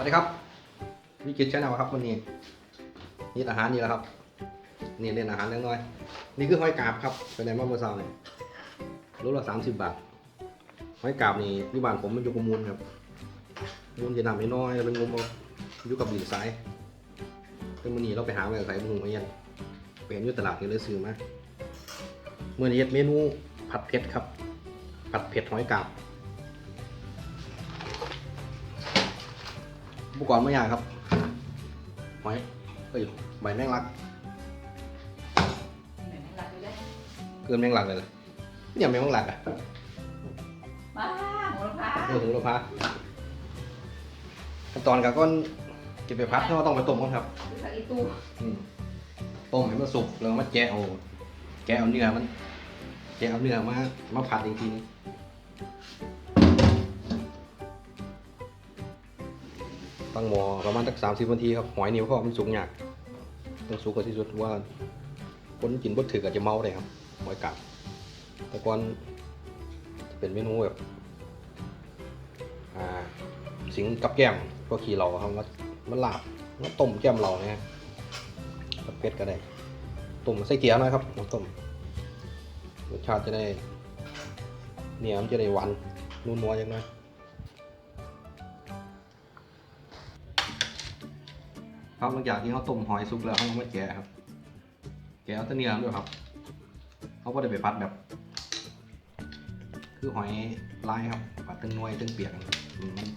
วัสดีครับวิกิตชแนลครับวันนี้นี่อาหารนี่แหละครับ นี่เล่นอาหารเล็กน้อย นี่คือหอยกาบครับเป็นไงบ้างเมื่อเช้าเนี่ยรู้ละสามสิบบาทหอยกาบนี่ที่บ้านผมมันอยู่กับมูลครับมูลจะนำให้น้อยเป็นงมเอาอยู่กับบินสายเป็นมือนี้เราไปหาแม่สายมูมาเยังไปเห็นอยู่ตลาดนี่เลยซื้อมาเมื่อนี้เฮ็ดเมนูผัดเผ็ดครับ ผัดเผ็ดหอยกาบ อุปกรณ์ไม่ยากครับหอยเอ้ยใบแมงลักไหนไม่รักอยู่ได้เกินแมงลักเลยเลยเนี่ยแมงลักอะบ้าหัวละพาเออถึงเราพาขั้นตอนการก้อนเก็บไปพัดเราต้องไปต้มก่อนครับหรือสักอีตู้อืมต้มให้มันสุกแล้วมาแกะเอาแกะเอาเนื้อมันแกะเอาเนื้อมามาผัดอีกทีนึง ตั้งหม้อประมาณสักสามสิบนาทีครับหอยนิ้วเพราะมันสุกยากต้องสุกกว่าที่สุดว่าคนกินบดถืออาจจะเมาเลยครับหอยกัดแต่ก่อนจะเป็นเมนูแบบสิงกับแก้มก็ขี่เราครับว่ามันลาบมันต้มแก้มเราเนี่ยกับเป็ดก็ได้ต้มใส่เกี๊ยวนะครับต้มรสชาติจะได้เนียมจะได้หวานนุ่นนัวย่างน้อ ครับหลังจากที่เขาต้มหอยสุกแล้วเขาก็มาแกะครับ แกะเอาแตะเนียมด้วยครับเขาก็ได้ไปพัดแบบ คือหอยลายครับปัดตึงนวยตึงเปียกอืมมัน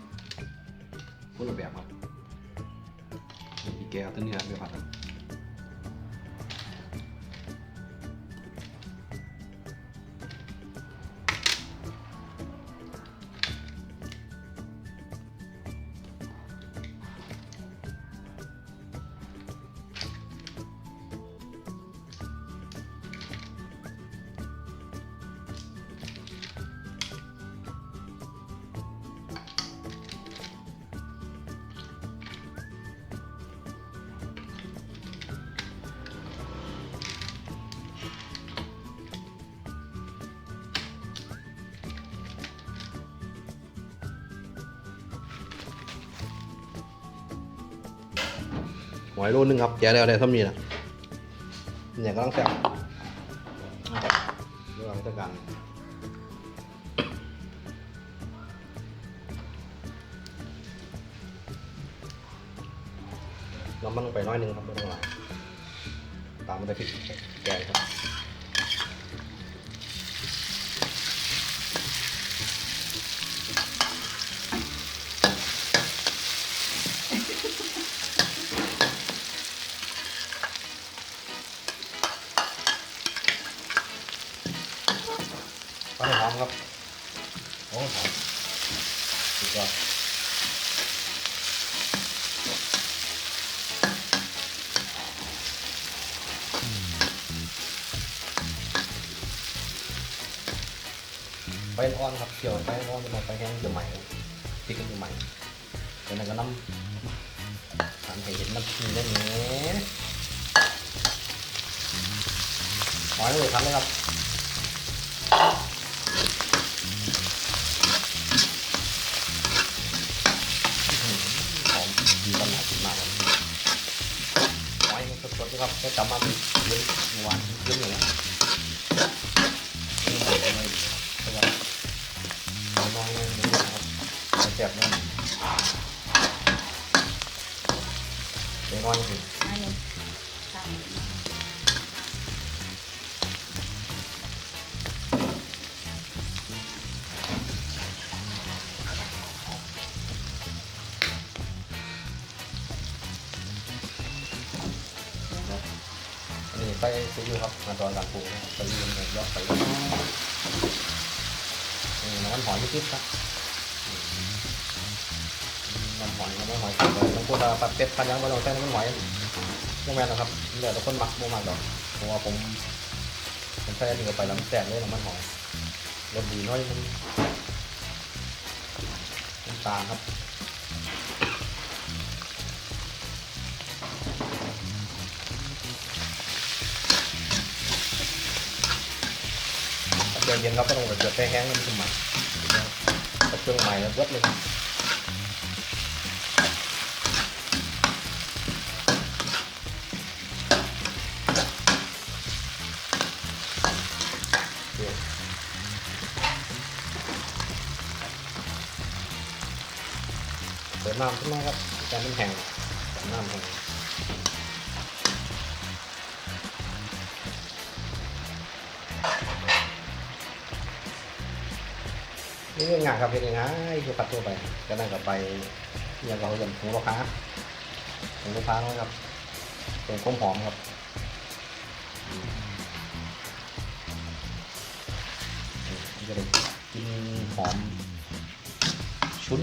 คนละแบบครับนี่แกะเอาแตะเนียมไปพัดครับ อยโลนึงครับแกะแล้วได้เท่านี้นะเนี่ยกำลังแซ่บเรื่องราชการน้ำมันลงไปน้อยหนึงครับไม่ต้องหลายตามมาด้วยพริกแกงครับามครับ โอ้โหสุดยอดไปอ่อนครับเกี่ยวไปอ่อนจะมาไปแห้งจะใหม่พริกก็จะใหม่แล้วนั่นก็น้ำทำให้เห็นน้ำพริกได้ไหมหอยเลยทำเลยครับ หอมดีตลอดมากเลยห อยมันสดๆนะครับจะจับมาเป็นเยอะเมื่อวานเยอะเลยนะนี่ใส่ไม่ดีเพราะว่าน้องๆไม่รู้นะครับแซ่บมากเดี๋ยวน้อยจริง ไปซีอิ๊วครับมาตอนการปรุงนะครับซีอิ๊วเนี่ยยอดใส่นี่น้ำมันหอยนิดๆครับน้ำหอยน้ำมันหอยใส่ไปบางคนเอาปัดเป็ดพันยังไม่ลงใส่น้ำมันหอยยังแม่นะครับเหลือแต่คนหมักบ่มากดอกเพราะว่าผมผมใส่อันนี้เข้าไปแล้วมันแตกเลยน้ำมันหอยรสดีน้อยมันน้ำตาลครับ dần nó có trong được cái hén lên trên mặt. Cái xương mày nó vớt lên. Để làm cái này ครับ, cái này hàng, cái này hàng. นี่เรื่องงานครับเป็นยังไงคือผัดทั่วไปก็นั่งกับไปเรียงเราอย่างหมูลูกค้าหมูลูกค้านะครับเป็นข้มหอมครับจะได้กินหอมชุน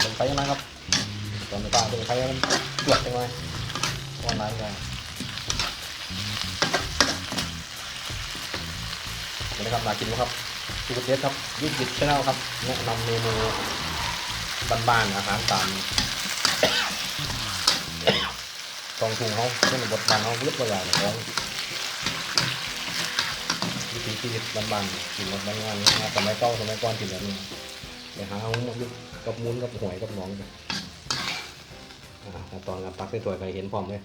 เป็นไฟยังไงครับตอนนี้ป้าเป็นไฟมันเกลือยังไงออนไลน์กันนี่ นะครับมากินนะครับซูเปอร์เทสครับยูทูบช anel ครับแนะนำเมนูบ้านๆอาหารตามกองทุงเขาเป็นบทบาทเขาเลือกตัวอย่างของวิถีชีวิตบ้านๆกินแบบบ้านๆนะสมัยเก่าสมัยก่อนกินแบบนี้ไปหาเอามายุกับมุ้นกับหวยกับหนองกันอ่าตอนการตักใส่ถ้วยไปเห็นพร้อมเลย